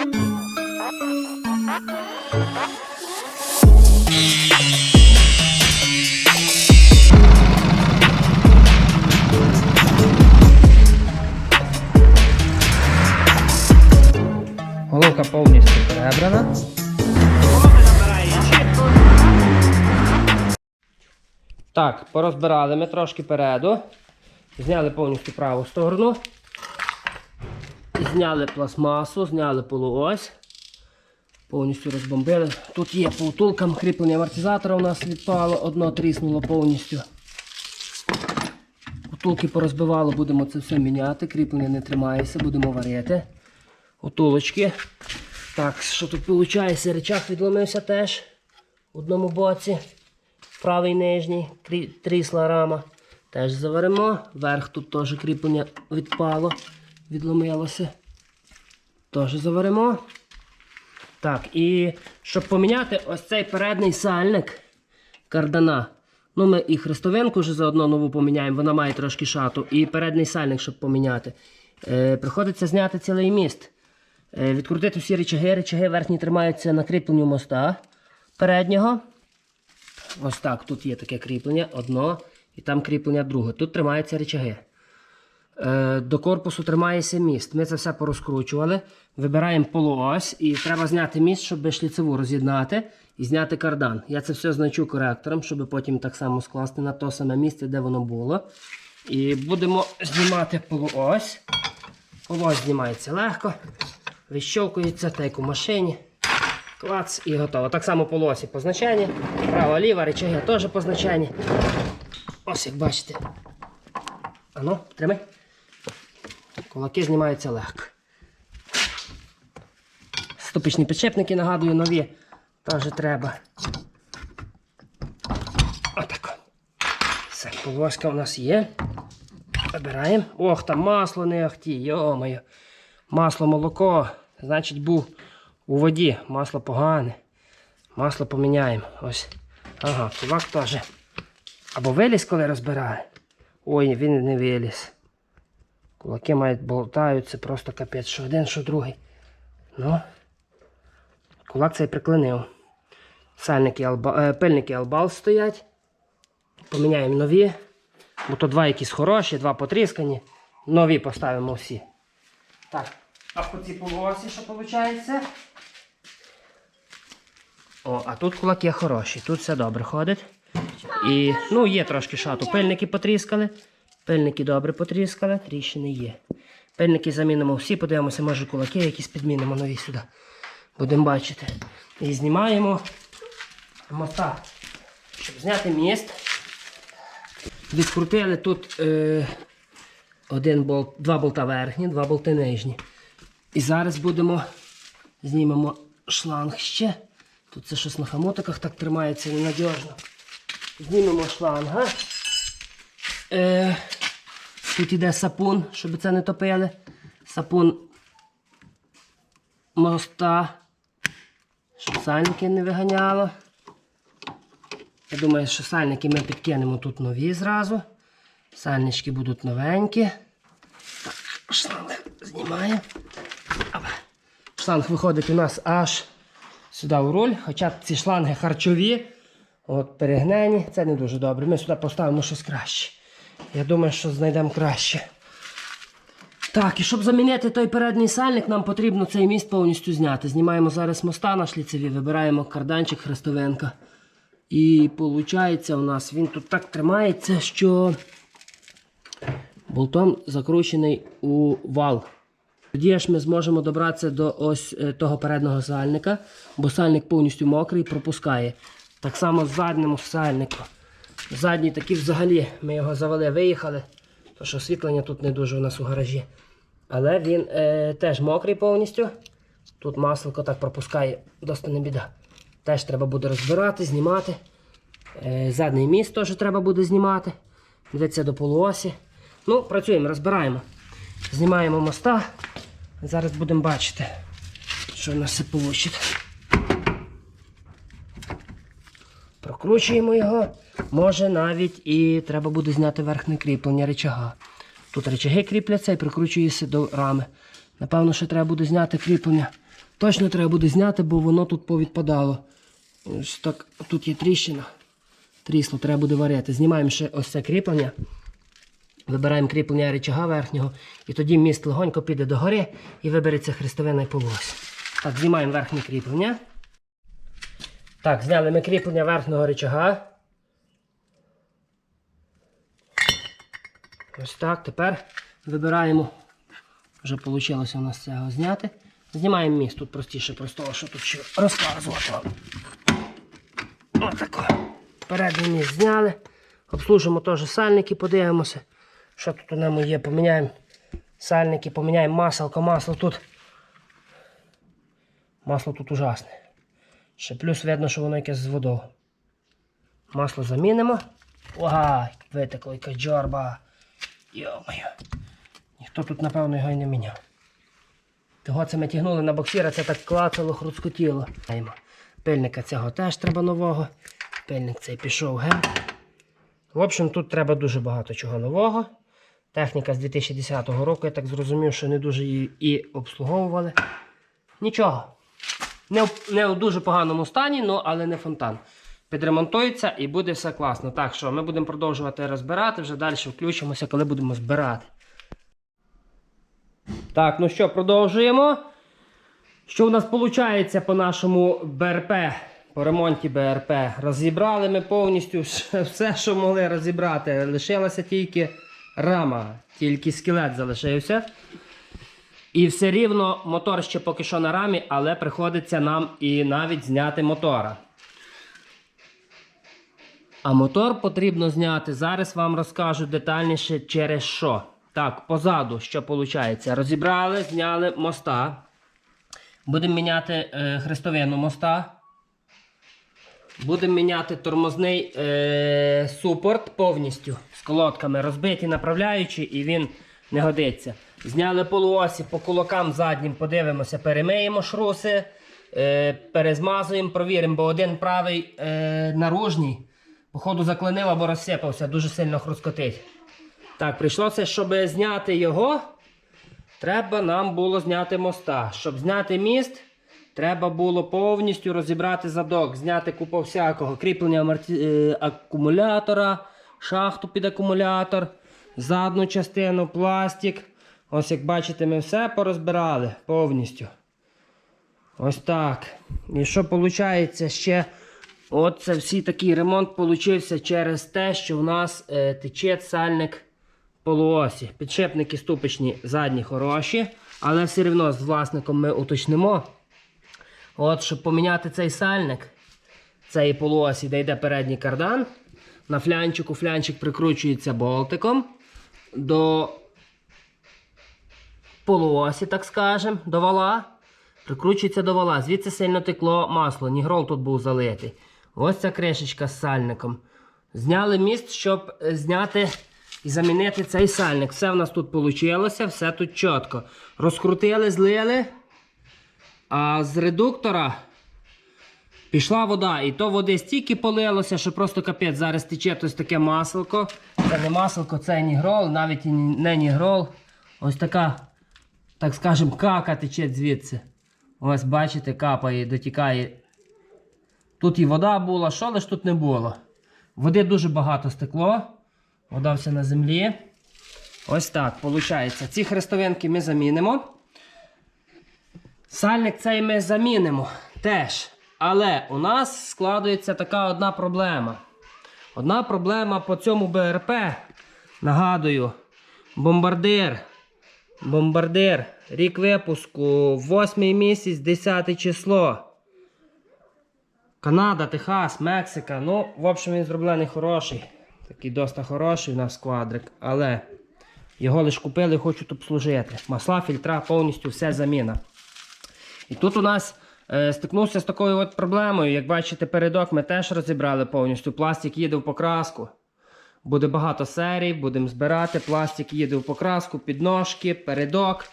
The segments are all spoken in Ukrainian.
Головка повністю перебрана. Так, порозбирали ми трошки переду. Зняли повністю праву сторону. Зняли пластмасу, зняли полуось. Повністю розбомбили. Тут є по втулкам кріплення амортизатора у нас відпало, одно тріснуло повністю. Втулки порозбивало, будемо це все міняти. Кріплення не тримається, будемо варити. Утулочки. Так, що тут виходить? Речах відломився теж в одному боці. Правий нижній, трісла рама. Теж заваримо. Верх тут теж кріплення відпало, відломилося. Теж заваримо. Так, і щоб поміняти ось цей передній сальник кардана. Ну, ми і хрестовинку вже заодно нову поміняємо, вона має трошки шату. І передній сальник, щоб поміняти. Е, приходиться зняти цілий міст. Е, відкрутити всі речаги. Речаги верхні тримаються на кріпленню моста переднього. Ось так, тут є таке кріплення, одно, і там кріплення друге. Тут тримаються речаги. Е, до корпусу тримається міст. Ми це все порозкручували. Вибираємо полуось і треба зняти міст, щоб шліцеву роз'єднати і зняти кардан. Я це все значу коректором, щоб потім так само скласти на те саме місце, де воно було. І будемо знімати полуось. Полуось знімається легко. Відщолкується, так як машині. Клац і готово. Так само по лосі позначання. Право, ліва, речаги теж позначання. Ось як бачите. Ану, тримай. Кулаки знімаються легко. Стопичні підшипники, нагадую, нові. Теж треба. Отак. Все, полоска у нас є. Вибираємо. Ох, там масло не ахті, йо-моє. Масло, молоко. Значить, був у воді. Масло погане. Масло поміняємо. Ось. Ага, кулак теж. Або виліз, коли розбирає. Ой, він не виліз. Кулаки мають болтаються, просто капець, що один, що другий. Ну. Кулак цей приклинив. Сальники алба... е, пильники албал стоять. Поміняємо нові. Бо то два якісь хороші, два потріскані. Нові поставимо всі. Так, а по цій полосі що виходить? О, а тут кулаки хороші, тут все добре ходить. І, ну, є трошки шату. Пильники потріскали. Пильники добре потріскали, тріщини є. Пильники замінимо всі, подивимося, може кулаки якісь підмінимо нові сюди. Будемо бачити. І знімаємо моста. Щоб зняти міст. Відкрутили тут е, один болт, два болта верхні, два болти нижні. І зараз будемо знімемо шланг ще. Тут це щось на хамотиках так тримається ненадіжно. Знімемо шланга. Е, тут іде сапун, щоб це не топили. Сапун моста, щоб сальники не виганяло. Я думаю, що сальники ми підкинемо тут нові зразу. Сальнички будуть новенькі. Так, шланг знімаємо. Шланг виходить у нас аж сюди у руль, хоча ці шланги харчові, от перегнені, це не дуже добре. Ми сюди поставимо щось краще. Я думаю, що знайдемо краще. Так, і щоб замінити той передній сальник, нам потрібно цей міст повністю зняти. Знімаємо зараз моста на шліцеві, вибираємо карданчик хрестовинка. І виходить, у нас він тут так тримається, що болтом закручений у вал. Тоді ж ми зможемо добратися до ось е, того переднього сальника, бо сальник повністю мокрий, пропускає. Так само з заднім сальником. Задній такий взагалі ми його завели, виїхали, тому що освітлення тут не дуже у нас у гаражі. Але він е, теж мокрий повністю. Тут масло так пропускає, досить не біда. Теж треба буде розбирати, знімати. Е, задній міст теж треба буде знімати. Дивитися до полуосі. Ну, працюємо, розбираємо. Знімаємо моста. Зараз будемо бачити, що в нас все вийде. Прокручуємо його. Може навіть і треба буде зняти верхнє кріплення речага. Тут речаги кріпляться і прикручуються до рами. Напевно, ще треба буде зняти кріплення. Точно треба буде зняти, бо воно тут повідпадало. Ось так, тут є тріщина. Трісло треба буде варити. Знімаємо ще ось це кріплення. Вибираємо кріплення речага верхнього, і тоді міст легонько піде догори і вибереться хрестовина і полось. Так, знімаємо верхнє кріплення. Так, зняли ми кріплення верхнього речага. Ось так. Тепер вибираємо. Вже вийшло у нас цього зняти. Знімаємо міст. Тут простіше простого, що тут ще розказувати. Отако. Передній міст зняли. Обслужимо теж сальники, подивимося. Що тут у ньому є? Поміняємо сальники, поміняємо масло, масло тут. Масло тут ужасне. Ще плюс видно, що воно якесь з водою. Масло замінимо. Ой, витекло, яка джорба. Йо-моє. Ніхто тут, напевно, його і не міняв. Того це ми тягнули на боксіра, це так клацало, хруцкотіло. Пильника цього теж треба нового. Пильник цей пішов ген. В общем, тут треба дуже багато чого нового. Техніка з 2010 року, я так зрозумів, що не дуже її і обслуговували. Нічого. Не в, не в дуже поганому стані, ну, але не фонтан. Підремонтується і буде все класно. Так що ми будемо продовжувати розбирати, вже далі включимося, коли будемо збирати. Так, ну що, продовжуємо. Що в нас виходить по нашому БРП, по ремонті БРП? Розібрали ми повністю все, що могли розібрати. Лишилася тільки рама, тільки скелет залишився. І все рівно мотор ще поки що на рамі, але приходиться нам і навіть зняти мотора. А мотор потрібно зняти. Зараз вам розкажу детальніше через що. Так, позаду, що виходить? Розібрали, зняли моста. Будемо міняти е, хрестовину моста. Будемо міняти тормозний е, супорт повністю з колодками. Розбиті направляючі і він не годиться. Зняли полуосі по кулакам заднім, подивимося, перемиємо шруси, е, перезмазуємо, провіримо, бо один правий е, наружній, походу заклинив або розсипався, дуже сильно хрускотить. Так, прийшлося, щоб зняти його, треба нам було зняти моста. Щоб зняти міст, треба було повністю розібрати задок, зняти купу всякого, кріплення аморті... е, акумулятора, шахту під акумулятор, задну частину, пластик. Ось як бачите, ми все порозбирали повністю. Ось так. І що виходить ще? От це всі такий ремонт получився через те, що в нас е, тече сальник полуосі. Підшипники ступичні задні хороші, але все одно з власником ми уточнимо. От, щоб поміняти цей сальник, цей полуосі, де йде передній кардан. На флянчику флянчик прикручується болтиком до полуосі, так скажем, до вала. Прикручується до вала. Звідси сильно текло масло. Нігрол тут був залитий. Ось ця кришечка з сальником. Зняли міст, щоб е, зняти і замінити цей сальник. Все в нас тут вийшло, все тут чітко. Розкрутили, злили. А з редуктора пішла вода. І то води стільки полилося, що просто капець. Зараз тече ось таке маселко. Це не маселко, це нігрол, навіть і не нігрол. Ось така, так скажем, кака тече звідси. Ось бачите, капає, дотікає. Тут і вода була, що лиш тут не було. Води дуже багато стекло. Вода все на землі. Ось так, виходить. Ці хрестовинки ми замінимо. Сальник цей ми замінимо теж. Але у нас складується така одна проблема. Одна проблема по цьому БРП. Нагадую, бомбардир. Бомбардир. Рік випуску, 8 місяць, 10 число. Канада, Техас, Мексика. Ну, в общем, він зроблений хороший. Такий досить хороший у нас квадрик. Але його лише купили хочуть обслужити. Масла, фільтра, повністю все заміна. І тут у нас е, стикнувся з такою от проблемою. Як бачите, передок ми теж розібрали повністю. Пластик їде в покраску. Буде багато серій, будемо збирати. Пластик їде в покраску, підножки, передок.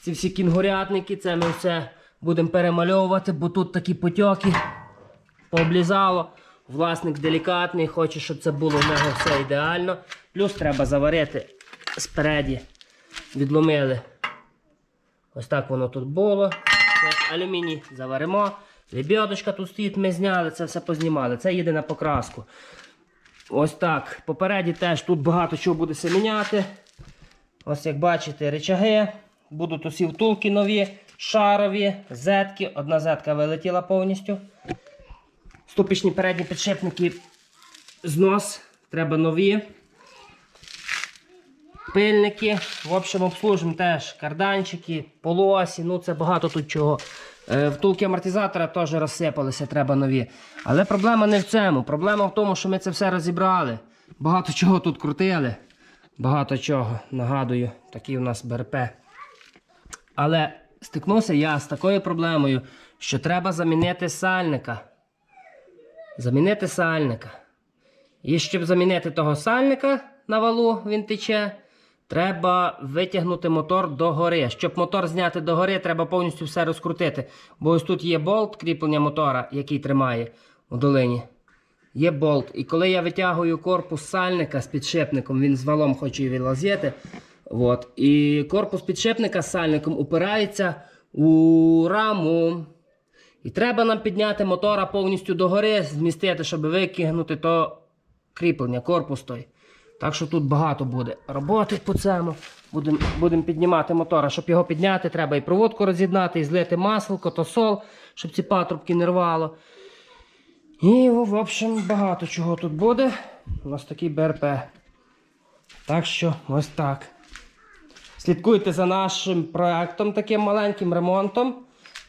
Ці всі кінгурятники, це ми все будемо перемальовувати, бо тут такі потьоки пооблізало. Власник делікатний, хоче, щоб це було в нього все ідеально. Плюс треба заварити спереді. Відломили Ось так воно тут було. Алюміній заваримо. Лебідочка тут стоїть, ми зняли, це все познімали. Це їде на покраску. Ось так. Попереді теж тут багато чого буде все міняти. Ось як бачите, речаги. Будуть усі втулки нові, шарові, зетки. Одна зетка вилетіла повністю. Ступічні передні підшипники знос. Треба нові. Пильники. В общем, обслужимо теж карданчики, полосі. Ну це багато тут чого. Е, Втулки амортизатора теж розсипалися, треба нові. Але проблема не в цьому. Проблема в тому, що ми це все розібрали. Багато чого тут крутили. Багато чого. Нагадую, такий у нас БРП. Але стикнувся я з такою проблемою, що треба замінити сальника. Замінити сальника. І щоб замінити того сальника на валу, він тече, треба витягнути мотор догори. Щоб мотор зняти догори, треба повністю все розкрутити. Бо ось тут є болт кріплення мотора, який тримає у долині. Є болт. І коли я витягую корпус сальника з підшипником, він з валом хоче відлазити. От. І корпус підшипника з сальником упирається у раму. І треба нам підняти мотора повністю догори, змістити, щоб викинути то кріплення, корпус той. Так що тут багато буде роботи по цьому. Будемо будем піднімати мотора. Щоб його підняти, треба і проводку роз'єднати, і злити масло, тосол, щоб ці патрубки не рвало. І, в общем, багато чого тут буде. У нас такий БРП. Так що, ось так. Слідкуйте за нашим проектом, таким маленьким ремонтом.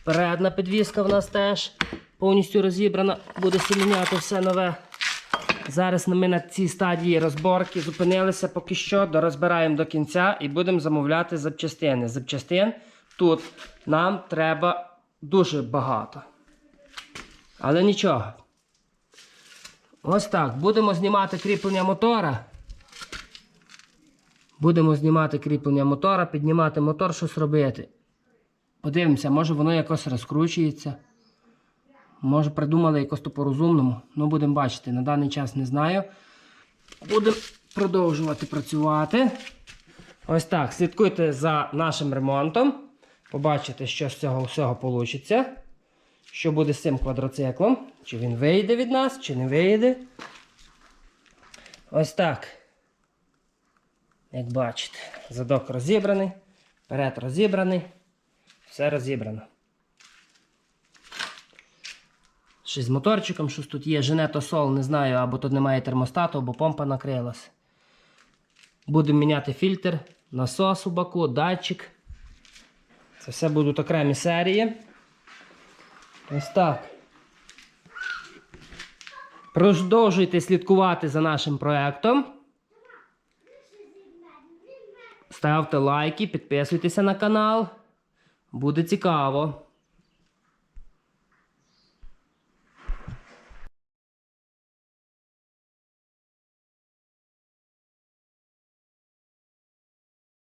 Передна підвіска в нас теж повністю розібрана. Буде міняти все нове. Зараз ми на цій стадії розборки зупинилися поки що, дорозбираємо до кінця і будемо замовляти запчастини. Запчастин тут нам треба дуже багато. Але нічого. Ось так. Будемо знімати кріплення мотора. Будемо знімати кріплення мотора, піднімати мотор, щось робити. Подивимося, може воно якось розкручується. Може придумали якось то по-розумному. Ну, будемо бачити. На даний час не знаю. Будемо продовжувати працювати. Ось так. Слідкуйте за нашим ремонтом. Побачите, що з цього всього вийде. Що буде з цим квадроциклом. Чи він вийде від нас, чи не вийде. Ось так. Як бачите, задок розібраний, перед розібраний, все розібрано. Щось з моторчиком, щось тут є, женето сол, не знаю, або тут немає термостату, або помпа накрилась. Будемо міняти фільтр, насос у баку, датчик. Це все будуть окремі серії. Ось так. Продовжуйте слідкувати за нашим проектом. Ставте лайки, підписуйтеся на канал. Буде цікаво.